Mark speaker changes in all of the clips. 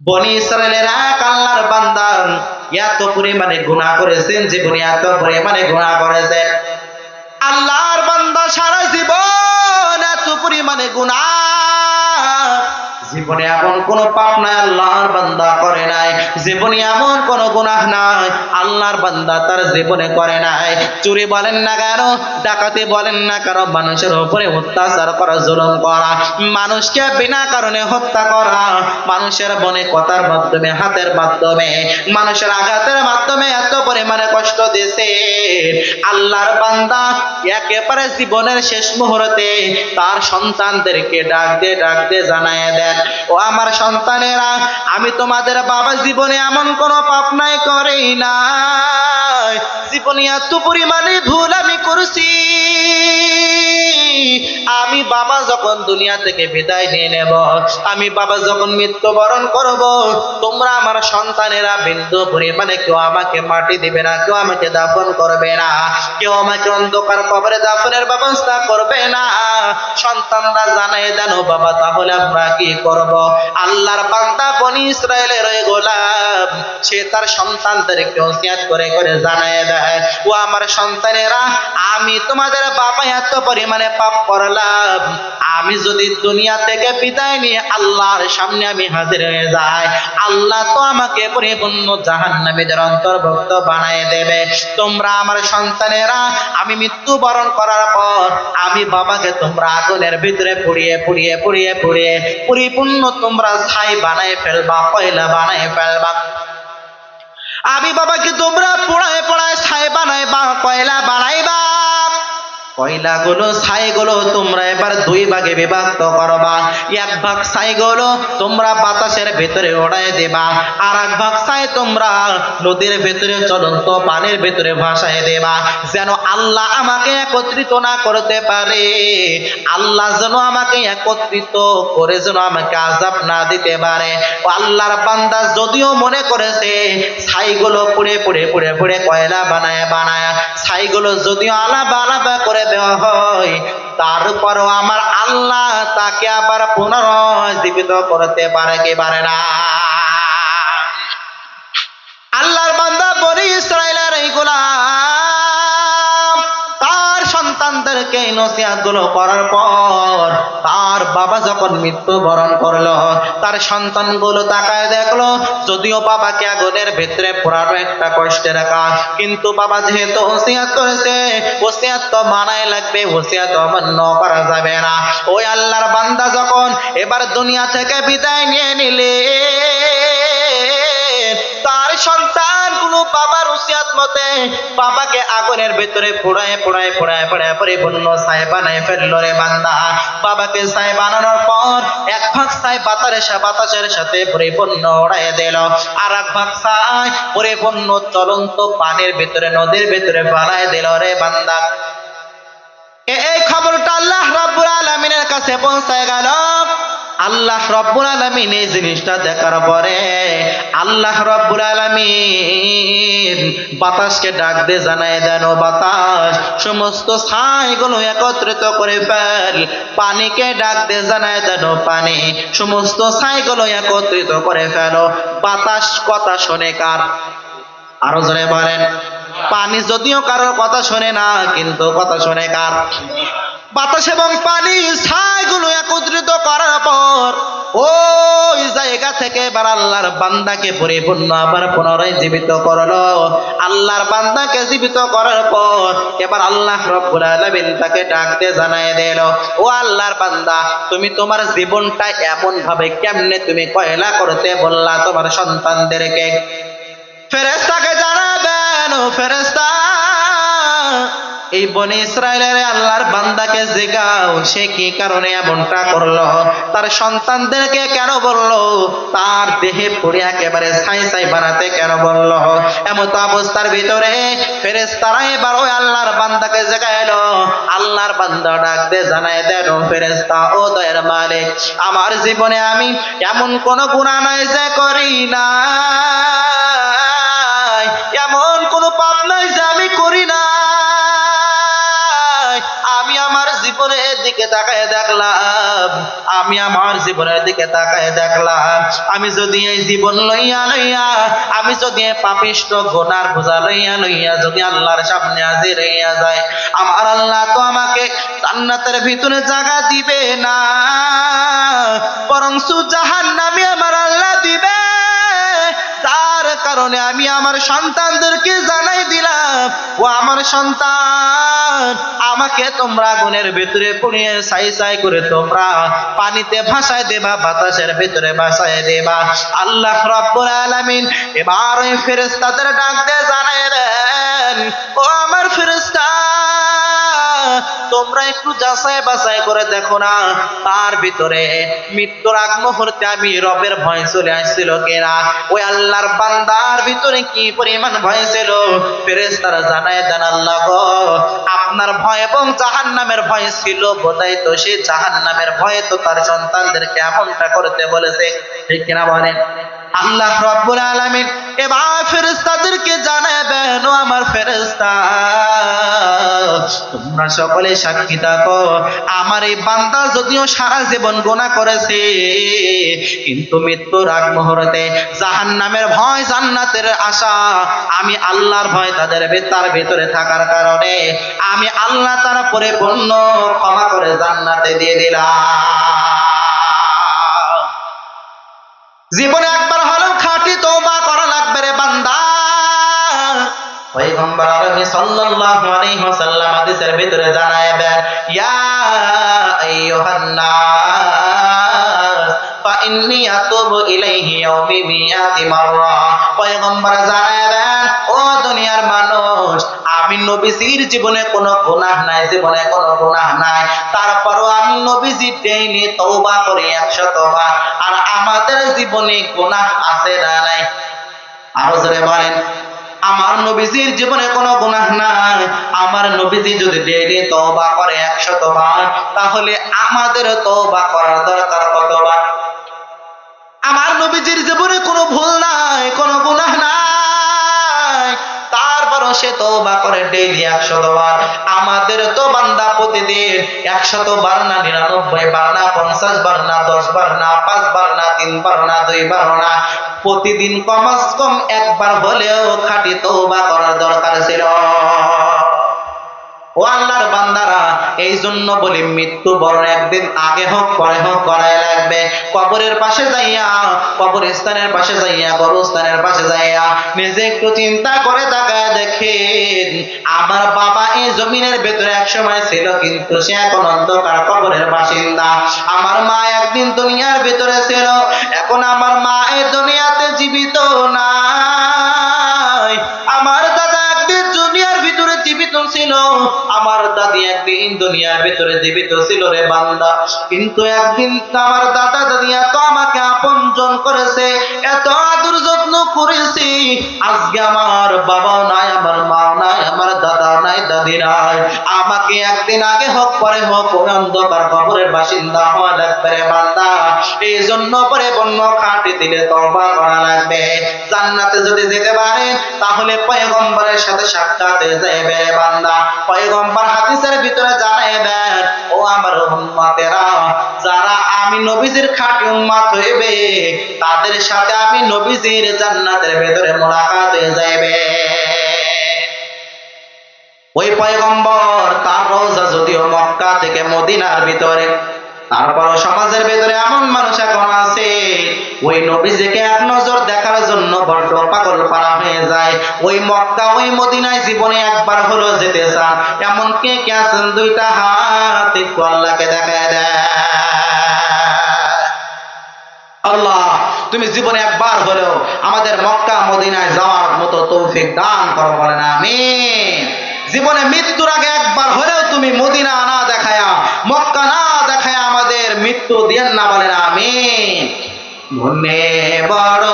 Speaker 1: বনি ইসরায়েলের এক আল্লাহর এত পরিমাণে গুণা করেছেন জীবনে এত পরিমাণে গুনাহ করেছেন। আল্লাহর বান্দা সারা জীবন এত পরিমাণে গুনাহ জীবনে এমন কোন পাপ নাই, আল্লাহর বান্দা করে নাই। জীবনে এমন কোন গুনাহ নাই, আল্লাহর বান্দা তার জীবনে করে নাই। চুরি বলেন না কেন, ডাকাতি বলেন না কেন, মানুষের উপরে অত্যাচার করা, জুলুম করা, মানুষকে বিনা কারণে হত্যা করা, মানুষের বনে কথার মাধ্যমে, হাতের মাধ্যমে, মানুষের আঘাতের মাধ্যমে এত পরিমাণে কষ্ট দিয়েছে। আল্লাহর বান্দা একেবারে জীবনের শেষ মুহূর্তে তার সন্তানদেরকে ডাক দিয়ে ডাক দিয়ে জানায় দেন ও আমার সন্তানেরা, আমি তোমাদের বাবা জীবনে এমন কোন পাপ নাই করেই না জীবনে এত পরিমাণে ভুল আমি করছি। আমি বাবা যখন দুনিয়া থেকে বিদায় নিয়ে নেব, আমি বাবা যখন মৃত্যুবরণ করব, তোমরা আমার সন্তানেরা বিন্দু পরিমাণে কেউ আমাকে মাটি দিবে না, কেউ আমাকে দাফন করবে না, কেউ আমাকে অন্ধকার কবরে দাফনের ব্যবস্থা করবে না। সন্তানরা জানাই দেন বাবা, তাহলে আমরা কি করব? আল্লাহর বান্দা বনি ইসরায়েলের ওই গোলাম, সে তার সন্তানদেরকে ওসিয়াত করে করে জানায় দেয়, ও আমার সন্তানেরা, আমি তোমাদের বাবা এত পরিমাণে পাপ করলাম আমি যদি দুনিয়া থেকে বিদায় নিয়ে আল্লাহর সামনে আমি হাজির হয়ে যাই, আল্লাহ তো আমাকে পরিপূর্ণ জাহান্নামীদের অন্তর্ভুক্ত বানায় দেবে। তোমরা আমার সন্তানেরা, আমি মৃত্যুবরণ করার পর আমি বাবাকে তোমরা আগুনের ভিতরে পুড়িয়ে পুড়িয়ে পুড়িয়ে পুড়িয়ে, পরিপূর্ণ তোমরা ছাই বানায় ফেলবা, কয়লা বানায় ফেলবা। আমি বাবাকে তোমরা পোড়ায় পোড়ায়, ছাই বানাই বা কয়লা বানাইবা। কয়লাগুলো ছাইগুলো তোমরা এবার দুই ভাগে বিভক্ত করবা। এক ভাগ তোমরা বাতাসের ভেতরে দেবা আর এক ভাগ ছাই তোমরা নদীর ভেতরে চলন্ত পানির ভেতরে দেবা। যেন আল্লাহ আমাকে একত্রিত না করতে পারে, আল্লাহ যেন আমাকে একত্রিত করে যেন আমাকে আজাব না দিতে পারে। আল্লাহর যদিও মনে করেছে, ছাইগুলো পুড়ে পুড়ে পুড়ে পুড়ে কয়লা বানায় বানায়, ছাইগুলো যদিও আলাদা আলাদা করে দেওয়া হয়। তারপরও আমার আল্লাহ তাকে আবার পুনরায় করতে পারে কি পারে না। আল্লাহর বান্দা বনি ইসরায়েলের সন্তানদেরকে নসিহাতগুলো করার পর তার বাবা যখন মৃত্যুবরণ করল, তার সন্তানগুলো তাকায় দেখল, যদিও বাবাকে আগুনের ভেতরে পোড়ানো একটা কষ্টের কাজ কিন্তু বাবা যেহেতু ওসিয়াত করেছে, ওসিয়াত তো মানায় লাগবে, ওসিয়াত অমান্য করা যাবে না। ওই আল্লাহর বান্দা যখন এবার দুনিয়া থেকে বিদায় নিয়ে নিলে তার সন্তান কোন বাবার মতে বাবাকে আগুনের ভেতরে পরিপূর্ণ বানায় রে বান্দা। বাবাকে বানানোর পর এক ভাগ সা- বাতাসের সাথে পরিপূর্ণ দিল। আর এক ভাগ পরিপূর্ণ চলন্ত পানির ভেতরে, নদীর ভেতরে বানায় দিল রে বান্দা। এই খবরটা আল্লাহ রাব্বুল আলামিনের কাছে পৌঁছায় গেল। আল্লাহ রব্বুল আলামিন এই জিনিসটা দেখার পরে আল্লাহ রব্বুল আলামিন বাতাসকে ডাক দিয়ে জানায় দেন, ও বাতাস, সমস্ত ছাইগুলো একত্রিত করে ফেল। পানিকে ডাক দিয়ে জানায় দেন, ও পানি, সমস্ত ছাইগুলো একত্রিত করে ফেলো। বাতাস কথা শোনে কার? আরও জনে বলেন। পানি যদিও কারোর কথা শোনে না, কিন্তু কথা শোনে কার? বাতাস এবং পানি ছাইগুলো একত্রিত করার পর ওই জায়গা থেকে এবার আল্লাহর বান্দাকে পরিপূর্ণ আবার পুনরায় জীবিত করল। আল্লাহর বান্দাকে জীবিত করার পর এবার আল্লাহ রব্বুল আলামিন তাকে ডাকতে জানায় দিল, ও আল্লাহর বান্দা, তুমি তোমার জীবনটা এমন ভাবে কেমনে তুমি কয়লা করতে বললা তোমার সন্তানদেরকে? ফেরেস্তাকে জানাবেন ফেরেস্তা এই বনে ইসরায়েলের আল্লাহর বান্দাকে জেগাও। সে কি কারণে এমনটা করল? তার সন্তানদেরকে কেন বলল? তার দেহে পুড়ে একেবারে ছাই ছাই বানাতে কেন বলল? এমত অবস্থার ভিতরে ফেরেস্তারা এবার ওই আল্লাহর বান্দাকে জেগাইলো। আল্লাহর বান্দা ডাকতে জানায় দেন ফেরেস্তা ও দয়ের মালিক, আমার জীবনে আমি এমন কোন গুণা নাই যে করি না দিকে তাকায় দেখলাম, আমি আমি আমার জীবনের দিকে তাকায় দেখলাম, আমি যদি এই জীবন লইয়া লইয়া, আমি যদি পাপিষ্ট গোনার বোঝা লইয়া লইয়া যদি আল্লাহর সামনে হাজির হইয়া যায় আমার আল্লাহ তো আমাকে জান্নাতের ভিতরে জায়গা দিবে না, বরং জাহান কারণে আমি আমার সন্তানদেরকে জানাই দিলাম, ও আমার সন্তান, আমাকে তোমরা আগুনের ভিতরে পুড়িয়ে সাই সাই করে তোমরা পানিতে ভাসায় দেবা, বাতাসের ভিতরে ভাসায় দেবা। আল্লাহ রব্বুল আলামিন এবার ওই ফেরেশতাদের ডাক দিয়ে জানাই দেন, ও আমার তোমরা একটু যাচাই বাছাই করে দেখো না। তার ভিতরে মৃত্যুর আগ মুহূর্তে আমি রবের ভয় চলে আসছিল কিনা ওই আল্লাহর বান্দার ভিতরে কি পরিমাণ ভয় ছিল? ফেরেশতারা জানায় দেন, আল্লাহ আপনার ভয় এবং জাহান নামের ভয় ছিল বোধহয় তো সে জাহান নামের ভয়ে তো তার সন্তানদেরকে এমনটা করতে বলেছে। ঠিক কিনা বলেন? আল্লাহ রব্বুল আলামিন, এবার ফেরেশতাদেরকে জানাবেন ও আমার ফেরেশতা, তোমরা সকলে সাক্ষী থাকো। আমার এই বান্দা যদিও সারা জীবন গোনা করেছে, কিন্তু মৃত্যুর আগ মুহূর্তে জাহান নামের ভয়, জান্নাতের আশা, আমি আল্লাহর ভয় তাদের তার ভেতরে থাকার কারণে আমি আল্লাহ তারা পরিপূর্ণ ক্ষমা করে জান্নাতে দিয়ে দিলাম। জীবনে পয়গম্বর আরবি সাল্লাল্লাহু আলাইহি ওয়াসাল্লাম হাদিসের ভিতরে ইয়া নাস ফাইন্নী আতুবু ইলাইহি ইয়াউমি মাররা। পয়গম্বর ও দুনিয়ার মানুষ, আমি নবীজির জীবনে কোনো গুনাহ নাই, জীবনে কোনো গুনাহ নাই। তারপরও আমি নবীজি ডেইলি তওবা করি 100 বার, আর আমাদের জীবনে গুনাহ আছে না নাই? আরও জোরে বলেন আমার নবীজির জীবনে কোনো গুনাহ নাই। আমার নবীজি যদি ডেইলি তওবা করে 100 বার, তাহলে আমাদের তওবা করার দরকার কতবার? আমার নবীজির জীবনে কোনো ভুল নাই, কোনো গুনাহ নাই। তারপরও সে তওবা করে ডেইলি 100 বার। আমাদের তো বান্দা প্রতিদিন 100 বার না 99 বার না 50 বার না 10 বার না 5 বার না 3 বার না 2 বার না প্রতিদিন কমাস কম একবার হলেও খাঁটি তওবা করার দরকার ছিল। ও আল্লাহর বান্দারা, এই জন্য বলি মৃত্যু বরণ একদিন আগে হোক, পরে হোক করাই লাগবে। কবরের পাশে যাইয়া, কবরস্থানের পাশে যাইয়া গরস্থানের পাশে যাইয়া নিজে একটু চিন্তা করে তাকায় দেখেন, আমার বাবা এই জমিনের ভেতরে এক সময় ছিল, কিন্তু সে এখন অন্ধকার, কবরের বাসিন্দা। আমার মা একদিন দুনিয়ার ভেতরে ছিল, এখন আমার মা এই আমার দাদি একদিন দুনিয়ার ভিতরে জীবিত ছিল রে বান্দা। কিন্তু একদিন আমার দাদা দাদিয়া তো আমাকে আপনজন করেছে। এত আদর যত্ন করেছি। আজকে আমার বাবা নাই, আমার মা নাই, আমার দাদা নাই, দাদি নাই। আমাকে একদিন আগে হোক, পরে হোক, ওই অন্ধকার কবরের বাসিন্দা হওয়া লাগবে রে বান্দা। এই জন্য পরে বন্য কাটি দিলে তওবা করা লাগবে। জান্নাতে যদি যেতে পারে, তাহলে পয়গম্বরের সাথে সাক্ষাৎ যাবে রে বান্দা। পয়গম্বর হাদিসের ভিতরে জানাই দেন আমার উম্মতেরা, যারা আমি নবীজির খাঁটি উম্মত হইবে, তাদের সাথে আমি নবীজির জান্নাতের ভেতরে মোলাকাত হয়ে যাইবে। ওই পয়গম্বর তার রোজা যদিও মক্কা থেকে মদিনার ভিতরে তারপর সমাজের ভেতরে এমন মানুষ এখন আছে ওই নবীজিকে এক নজর দেখার জন্য বড্ড পাগল পারা হয়ে যায়। ওই মক্কা, ওই মদিনায় জীবনে একবার হলো যেতে চান। এমন কে কে আছেন? দুইটা হাত একটু আল্লাহকে দেয় আল্লাহ, তুমি জীবনে একবার হলেও আমাদের মক্কা, মদিনায় যাওয়ার মতো তৌফিক দান করো বলেন, আমিন। জীবনে মৃত্যুর আগে একবার হলেও তুমি মদিনা না দেখায়া, মক্কা না দেখায়া আমাদের মৃত্যু দিয়েন না বলেন, আমিন। মনে বড়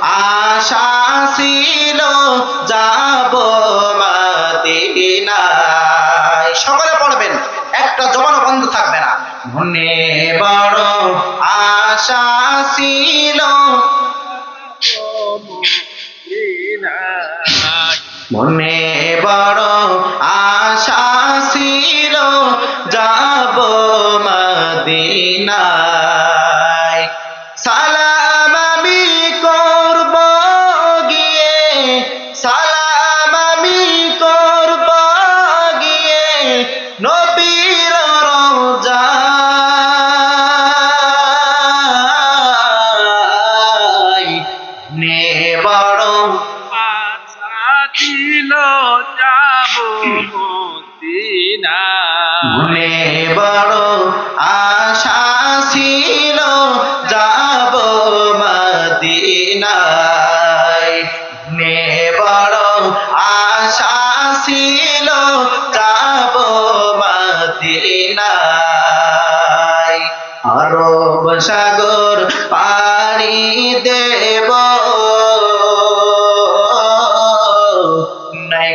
Speaker 1: আশা ছিল, যাব মাদিনায়। সকলে পড়বেন, একটা জমানো বন্ধ থাকবে না। মনে বড় আশা ছিল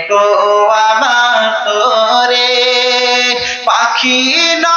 Speaker 1: গো আমার তোরে। পাখি না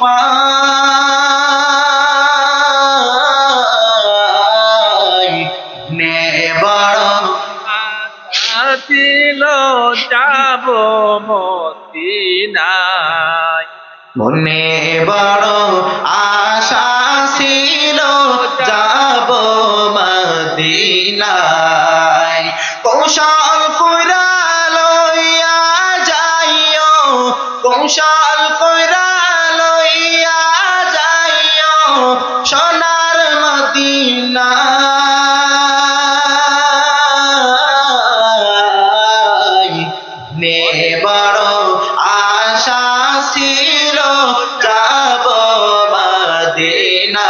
Speaker 2: পাই
Speaker 1: মনে বড় আশা ছিল যাব মদিনায়। কৌশল পুরা লইয়া যাইও কৌশল না